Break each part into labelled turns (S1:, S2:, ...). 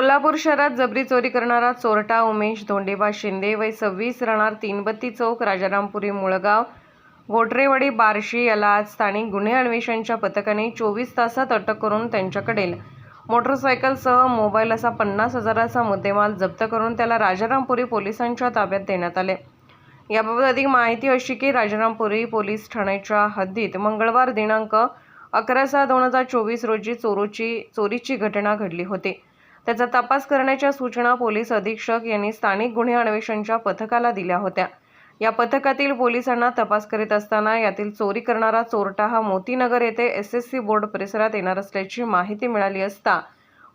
S1: कोल्हापूर शहरात जबरी चोरी करणारा चोरटा उमेश धोंडेबा शिंदे वय सव्वीस राहणार तीनबत्ती चौक राजारामपुरी मुळगाव. घोटरेवाडी बार्शी याला आज स्थानिक गुन्हे अन्वेषणच्या पथकाने चोवीस तासात अटक करून त्यांच्याकडील मोटरसायकलसह मोबाईल असा पन्नास हजाराचा मुद्देमाल जप्त करून त्याला राजारामपुरी पोलिसांच्या ताब्यात देण्यात आले. याबाबत अधिक माहिती अशी की राजारामपुरी पोलीस ठाण्याच्या हद्दीत मंगळवार दिनांक अकरा सहा दोन हजार चोवीस रोजी चोरूची चोरीची घटना घडली होती. त्याचा तपास करण्याच्या सूचना पोलीस अधीक्षक यांनी स्थानिक गुन्हे अन्वेषणच्या पथकाला दिल्या होत्या. या पथकातील पोलिसांना तपास करीत असताना यातील चोरी करणारा चोरटा हा मोतीनगर येथे एस एस सी बोर्ड परिसरात येणार असल्याची माहिती मिळाली असता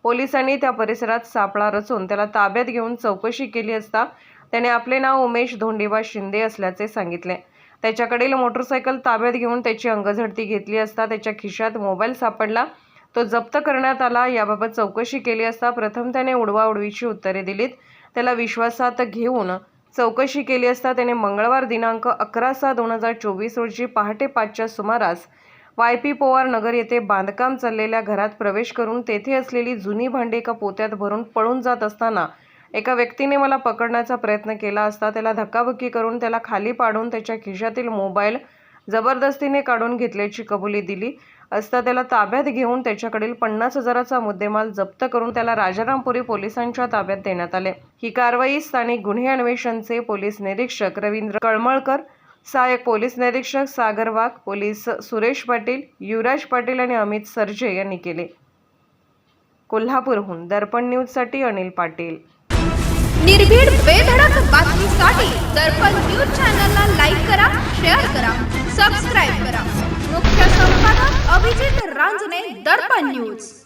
S1: पोलिसांनी त्या परिसरात सापळा रचून त्याला ताब्यात घेऊन चौकशी केली असता त्याने आपले नाव उमेश धोंडीबा शिंदे असल्याचे सांगितले. त्याच्याकडील मोटरसायकल ताब्यात घेऊन त्याची अंगझडती घेतली असता त्याच्या खिशात मोबाईल सापडला. तो जप्त करण्यात आला. याबाबत चौकशी केली असता प्रथम त्याने उडवाउडवीची उत्तरे दिलीत. त्याला विश्वासात घेऊन चौकशी केली असता त्याने मंगळवार दिनांक अकरा सहा दोन हजार चोवीस रोजी पहाटे पाचच्या सुमारास वाय पी पोवार नगर येथे बांधकाम चाललेल्या घरात प्रवेश करून तेथे असलेली जुनी भांडी एका पोत्यात भरून पळून जात असताना एका व्यक्तीने मला पकडण्याचा प्रयत्न केला असता त्याला धक्काबुक्की करून त्याला खाली पाडून त्याच्या खिशातील मोबाईल जबरदस्तीने काढून घेतल्याची कबुली दिली असता त्याला ताब्यात घेऊन त्याच्याकडील पन्नास हजाराचा मुद्देमाल जप्त करून त्याला राजारामपुरी पोलिसांच्या ताब्यात देण्यात आले. ही कारवाई स्थानिक गुन्हे अन्वेषणचे पोलीस निरीक्षक रवींद्र कळमळकर सहाय्यक पोलीस निरीक्षक सागर वाघ पोलीस सुरेश पाटील युवराज पाटील आणि अमित सरजे यांनी केले. कोल्हापूरहून दर्पण न्यूजसाठी अनिल पाटील.
S2: निर्भीड बेधडक बातमी रांजणे दर्पण न्यूज.